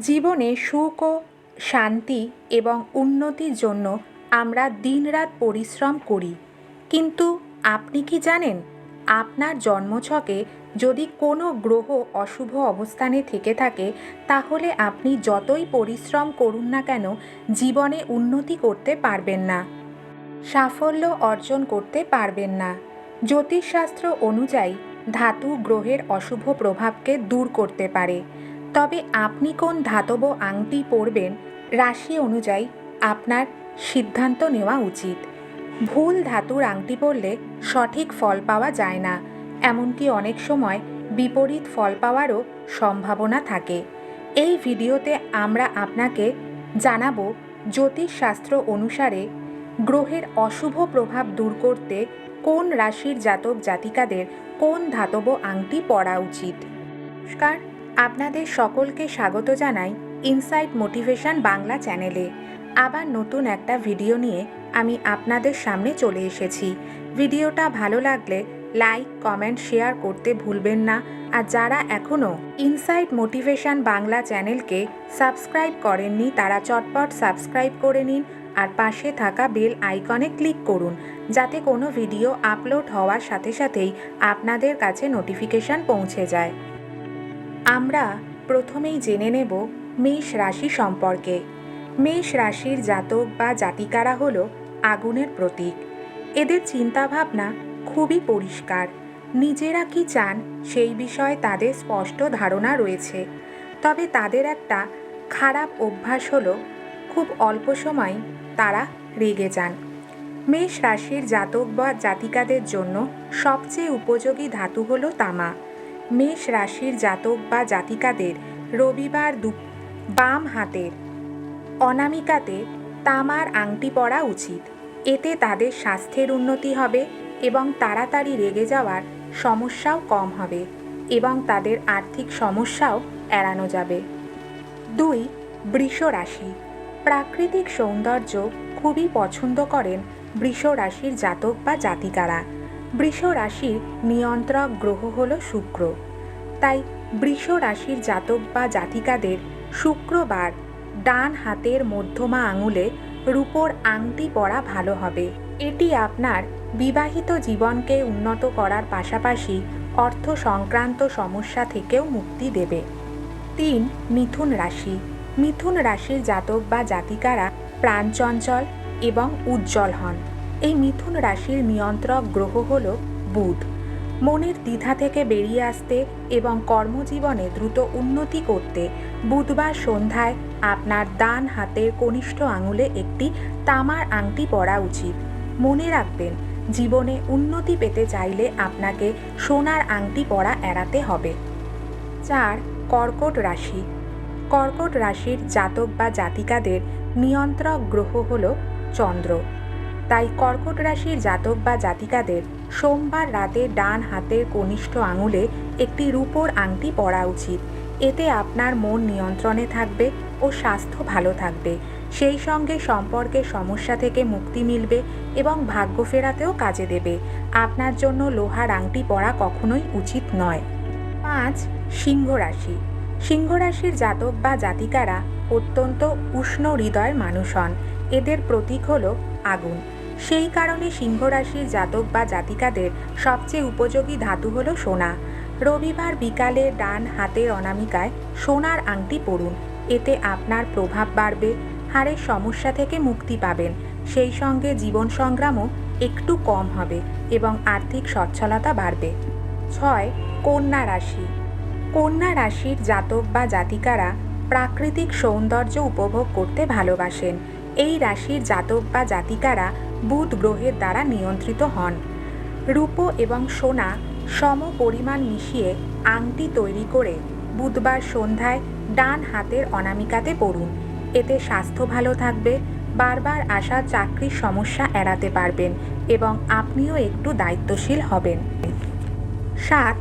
জীবনে সুখ ও শান্তি এবং উন্নতির জন্য আমরা দিনরাত পরিশ্রম করি। কিন্তু আপনি কি জানেন, আপনার জন্মছকে যদি কোনো গ্রহ অশুভ অবস্থানে থেকে থাকে, তাহলে আপনি যতই পরিশ্রম করুন না কেন, জীবনে উন্নতি করতে পারবেন না। সাফল্য অর্জন করতে পারবেন না। জ্যোতিষশাস্ত্র অনুযায়ী, ধাতু গ্রহের অশুভ প্রভাবকে দূর করতে পারে। তবে আপনি কোন ধাতব আংটি পরবেন রাশি অনুযায়ী আপনার সিদ্ধান্ত নেওয়া উচিত। ভুল ধাতুর আংটি পরলে সঠিক ফল পাওয়া যায় না, এমনকি অনেক সময় বিপরীত ফল পাওয়ারও সম্ভাবনা থাকে। এই ভিডিওতে আমরা আপনাকে জানাব জ্যোতিষশাস্ত্র অনুসারে গ্রহের অশুভ প্রভাব দূর করতে কোন রাশির জাতক জাতিকাদের কোন ধাতব আংটি পরা উচিত। নমস্কার। আপনাদের সকলকে স্বাগত জানাই ইনসাইট মোটিভেশন বাংলা চ্যানেলে। আবার নতুন একটা ভিডিও নিয়ে আমি আপনাদের সামনে চলে এসেছি। ভিডিওটা ভালো লাগলে লাইক, কমেন্ট, শেয়ার করতে ভুলবেন না। আর যারা এখনও ইনসাইট মোটিভেশন বাংলা চ্যানেলকে সাবস্ক্রাইব করেননি, তারা চটপট সাবস্ক্রাইব করে নিন আর পাশে থাকা বেল আইকনে ক্লিক করুন, যাতে কোনো ভিডিও আপলোড হওয়ার সাথে সাথেই আপনাদের কাছে নোটিফিকেশন পৌঁছে যায়। আমরা প্রথমেই জেনে নেব মেষ রাশি সম্পর্কে। মেষ রাশির জাতক বা জাতিকারা হল আগুনের প্রতীক। এদের চিন্তাভাবনা খুবই পরিষ্কার। নিজেরা কি চান সেই বিষয়ে তাদের স্পষ্ট ধারণা রয়েছে। তবে তাদের একটা খারাপ অভ্যাস হলো খুব অল্প সময় তারা রেগে যান। মেষ রাশির জাতক বা জাতিকাদের জন্য সবচেয়ে উপযোগী ধাতু হলো তামা। মেষ রাশির জাতক বা জাতিকাদের রবিবার দু, বাম হাতের অনামিকাতে তামার আংটি পরা উচিত। এতে তাদের স্বাস্থ্যের উন্নতি হবে এবং তাড়াতাড়ি রেগে যাওয়ার সমস্যাও কম হবে এবং তাদের আর্থিক সমস্যাও এড়ানো যাবে। দুই, বৃষ রাশি। প্রাকৃতিক সৌন্দর্য খুবই পছন্দ করেন বৃষ রাশির জাতক বা জাতিকারা। বৃষ রাশির নিয়ন্ত্রক গ্রহ হল শুক্র। তাই বৃষ রাশির জাতক বা জাতিকাদের শুক্রবার ডান হাতের মধ্যমা আঙুলে রূপোর আংটি পরা ভালো হবে। এটি আপনার বিবাহিত জীবনকে উন্নত করার পাশাপাশি অর্থ সংক্রান্ত সমস্যা থেকেও মুক্তি দেবে। তিন, মিথুন রাশি। মিথুন রাশির জাতক বা জাতিকারা প্রাণচঞ্চল এবং উজ্জ্বল হন। এই মিথুন রাশির নিয়ন্ত্রক গ্রহ হল বুধ। মনের দ্বিধা থেকে বেরিয়ে আসতে এবং কর্মজীবনে দ্রুত উন্নতি করতে বুধবার সন্ধ্যায় আপনার ডান হাতের কনিষ্ঠ আঙুলে একটি তামার আংটি পরা উচিত। মনে রাখবেন, জীবনে উন্নতি পেতে চাইলে আপনাকে সোনার আংটি পরা এড়াতে হবে। চার, কর্কট রাশি। কর্কট রাশির জাতক বা জাতিকাদের নিয়ন্ত্রক গ্রহ হল চন্দ্র। তাই কর্কট রাশির জাতক বা জাতিকাদের সোমবার রাতে ডান হাতের কনিষ্ঠ আঙুলে একটি রূপোর আংটি পরা উচিত। এতে আপনার মন নিয়ন্ত্রণে থাকবে ও স্বাস্থ্য ভালো থাকবে। সেই সঙ্গে সম্পর্কের সমস্যা থেকে মুক্তি মিলবে এবং ভাগ্য ফেরাতেও কাজে দেবে। আপনার জন্য লোহার আংটি পরা কখনোই উচিত নয়। পাঁচ, সিংহ রাশি। সিংহ রাশির জাতক বা জাতিকারা অত্যন্ত উষ্ণ হৃদয়ের মানুষ হন। এদের প্রতীক হল আগুন। সেই কারণে সিংহ রাশির জাতক বা জাতিকাদের সবচেয়ে উপযোগী ধাতু হল সোনা। রবিবার বিকালে ডান হাতের অনামিকায় সোনার আংটি পরুন। এতে আপনার প্রভাব বাড়বে, হাড়ের সমস্যা থেকে মুক্তি পাবেন। সেই সঙ্গে জীবন সংগ্রামও একটু কম হবে এবং আর্থিক সচ্ছলতা বাড়বে। ছয়, কন্যা রাশি। কন্যা রাশির জাতক বা জাতিকারা প্রাকৃতিক সৌন্দর্য উপভোগ করতে ভালোবাসেন। এই রাশির জাতক বা জাতিকারা বুধ গ্রহের দ্বারা নিয়ন্ত্রিত হন। রূপো এবং সোনা সম পরিমাণ মিশিয়ে আংটি তৈরি করে বুধবার সন্ধ্যায় ডান হাতের অনামিকাতে পড়ুন। এতে স্বাস্থ্য ভালো থাকবে, বারবার আসা চাকরির সমস্যা এড়াতে পারবেন এবং আপনিও একটু দায়িত্বশীল হবেন। সাত,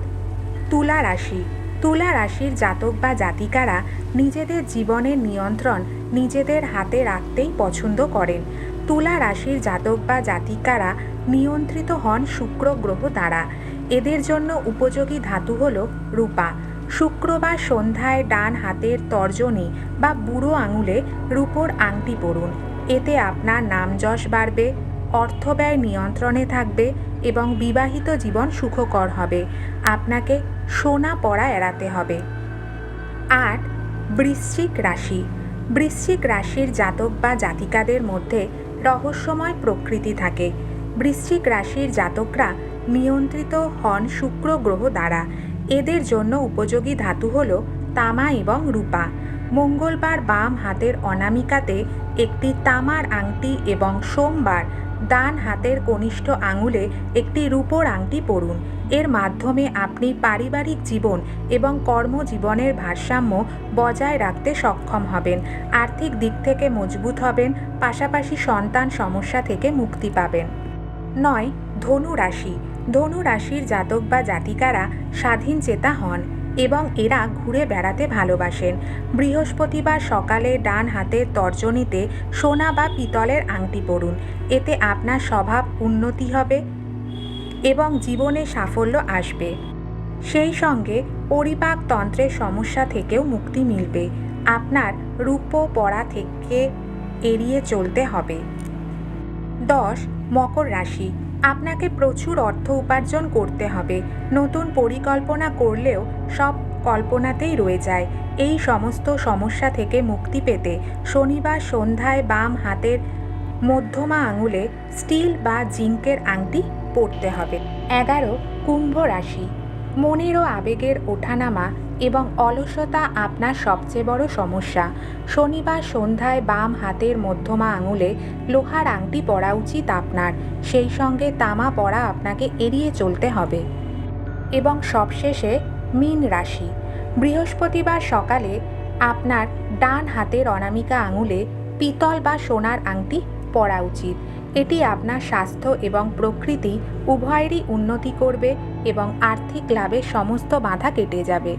তুলা রাশি। তুলা রাশির জাতক বা জাতিকারা নিজেদের জীবনের নিয়ন্ত্রণ নিজেদের হাতে রাখতেই পছন্দ করেন। তুলা রাশির জাতক বা জাতিকারা নিয়ন্ত্রিত হন শুক্র গ্রহ দ্বারা। এদের জন্য উপযোগী ধাতু হল রূপা। শুক্রবার সন্ধ্যায় ডান হাতের তর্জনী বা বুড়ো আঙুলে রূপোর আংটি পরুন। এতে আপনার নাম যশ বাড়বে, অর্থব্যয় নিয়ন্ত্রণে থাকবে এবং বিবাহিত জীবন সুখকর হবে। আপনাকে সোনা পড়া এড়াতে হবে। আট, বৃশ্চিক রাশি। বৃশ্চিক রাশির জাতক বা জাতিকাদের মধ্যে রহস্যময় প্রকৃতি থাকে। বৃশ্চিক রাশির জাতকরা নিয়ন্ত্রিত হন শুক্র গ্রহ দ্বারা। এদের জন্য উপযোগী ধাতু হল তামা এবং রূপা। মঙ্গলবার বাম হাতের অনামিকাতে একটি তামার আংটি এবং সোমবার ডান হাতের কনিষ্ঠ আঙুলে একটি রূপোর আংটি পরুন। এর মাধ্যমে আপনি পারিবারিক জীবন এবং কর্মজীবনের ভারসাম্য বজায় রাখতে সক্ষম হবেন, আর্থিক দিক থেকে মজবুত হবেন, পাশাপাশি সন্তান সমস্যা থেকে মুক্তি পাবেন। নয় ধনু রাশি ধনু রাশির জাতক বা জাতিকারা স্বাধীন চেতা হন। এবং এরা ঘুরে বেড়াতে ভালোবাসেন। বৃহস্পতিবার সকালে ডান হাতের তর্জনীতে সোনা বা পিতলের আংটি পরুন। এতে আপনার স্বভাব উন্নতি হবে এবং জীবনে সাফল্য আসবে। সেই সঙ্গে পরিপাকতন্ত্রের সমস্যা থেকেও মুক্তি মিলবে। আপনার রূপ পড়া থেকে এড়িয়ে চলতে হবে। দশ, মকর রাশি। আপনাকে প্রচুর অর্থ উপার্জন করতে হবে। নতুন পরিকল্পনা করলেও সব কল্পনাতেই রয়ে যায়। এই সমস্ত সমস্যা থেকে মুক্তি পেতে শনিবার সন্ধ্যায় বাম হাতের মধ্যমা আঙুলে স্টিল বা জিঙ্কের আংটি পরতে হবে। এগারো, কুম্ভ রাশি মনের ও আবেগের ওঠানামা এবং অলসতা আপনার সবচেয়ে বড় সমস্যা। শনিবার সন্ধ্যায় বাম হাতের মধ্যমা আঙুলে লোহার আংটি পরা উচিত আপনার। সেই সঙ্গে তামা পরা আপনাকে এড়িয়ে চলতে হবে। এবং সবশেষে মীন রাশি। বৃহস্পতিবার সকালে আপনার ডান হাতের অনামিকা আঙুলে পিতল বা সোনার আংটি পরা উচিত। এটি আপনার স্বাস্থ্য এবং প্রকৃতি উভয়েরই উন্নতি করবে। এবং আর্থিক লাভের সমস্ত বাধা কেটে যাবে।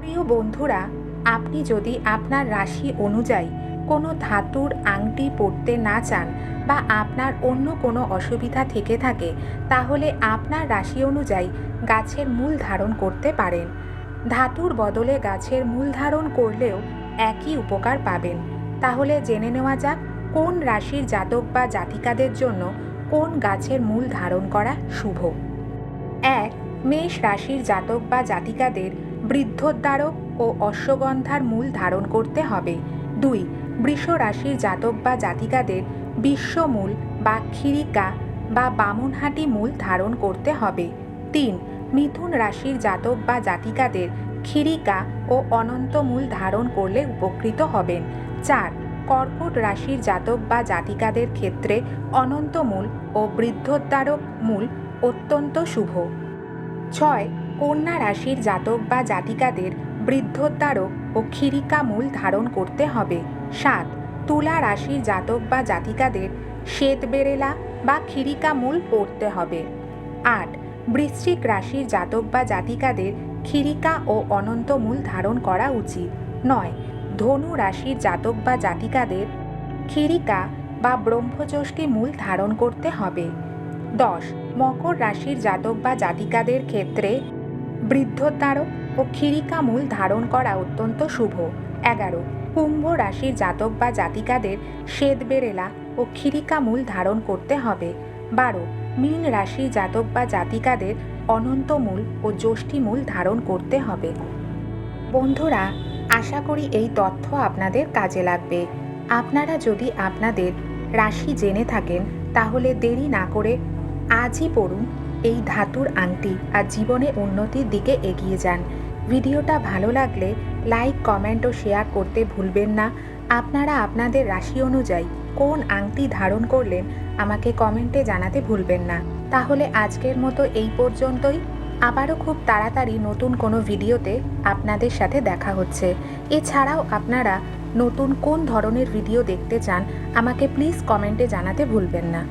প্রিয় বন্ধুরা, আপনি যদি আপনার রাশি অনুযায়ী কোনো ধাতুর আংটি পরতে না চান বা আপনার অন্য কোনো অসুবিধা থেকে থাকে, তাহলে আপনার রাশি অনুযায়ী গাছের মূল ধারণ করতে পারেন। ধাতুর বদলে গাছের মূল ধারণ করলেও একই উপকার পাবেন। তাহলে জেনে নেওয়া যাক, কোন রাশির জাতক বা জাতিকাদের জন্য কোন গাছের মূল ধারণ করা শুভ। মেষ রাশির জাতক বা জাতিকাদের বৃদ্ধোদ্ধারক ও অশ্বগন্ধার মূল ধারণ করতে হবে। দুই, বৃষ রাশির জাতক বা জাতিকাদের বিশ্বমূল বা ক্ষিরিকা বা বামুনহাটি মূল ধারণ করতে হবে। তিন, মিথুন রাশির জাতক বা জাতিকাদের ক্ষিরিকা ও অনন্ত মূল ধারণ করলে উপকৃত হবেন। চার, কর্কট রাশির জাতক বা জাতিকাদের ক্ষেত্রে অনন্তমূল ও বৃদ্ধোদ্ধারক মূল অত্যন্ত শুভ। ছয় কন্যা রাশির জাতক বা জাতিকাদের বৃদ্ধোদ্ধারক ও ক্ষিরিকা মূল ধারণ করতে হবে। সাত তুলা রাশির জাতক বা জাতিকাদের শ্বেত বেরেলা বা ক্ষিরিকা মূল পড়তে হবে। আট বৃশ্চিক রাশির জাতক বা জাতিকাদের ক্ষিরিকা ও অনন্ত মূল ধারণ করা উচিত। নয় ধনু রাশির জাতক বা জাতিকাদের ক্ষিরিকা বা ব্রহ্মযষ্টি মূল ধারণ করতে হবে। দশ, মকর রাশির জাতক বা জাতিকাদের ক্ষেত্রে বৃদ্ধোদ্ধারক ও ক্ষিরিকা মূল ধারণ করা অত্যন্ত শুভ। এগারো, কুম্ভ রাশির জাতক বা জাতিকাদের শ্বেত বেরেলা ও ক্ষিরিকা মূল ধারণ করতে হবে। বারো, মীন রাশির জাতক বা জাতিকাদের অনন্তমূল ও যষ্টিমূল ধারণ করতে হবে। বন্ধুরা, আশা করি এই তথ্য আপনাদের কাজে লাগবে। আপনারা যদি আপনাদের রাশি জেনে থাকেন, তাহলে দেরি না করে আজই পড়ুন। এই ধাতুর আংটি আর জীবনে উন্নতির দিকে এগিয়ে যান। ভিডিওটা ভালো লাগলে লাইক, কমেন্ট ও শেয়ার করতে ভুলবেন না। আপনারা আপনাদের রাশি অনুযায়ী কোন আংটি ধারণ করলেন আমাকে কমেন্টে জানাতে ভুলবেন না। তাহলে আজকের মতো এই পর্যন্তই। আবারও খুব তাড়াতাড়ি নতুন কোনো ভিডিওতে আপনাদের সাথে দেখা হচ্ছে। এছাড়াও আপনারা নতুন কোন ধরনের ভিডিও দেখতে চান আমাকে প্লিজ কমেন্টে জানাতে ভুলবেন না।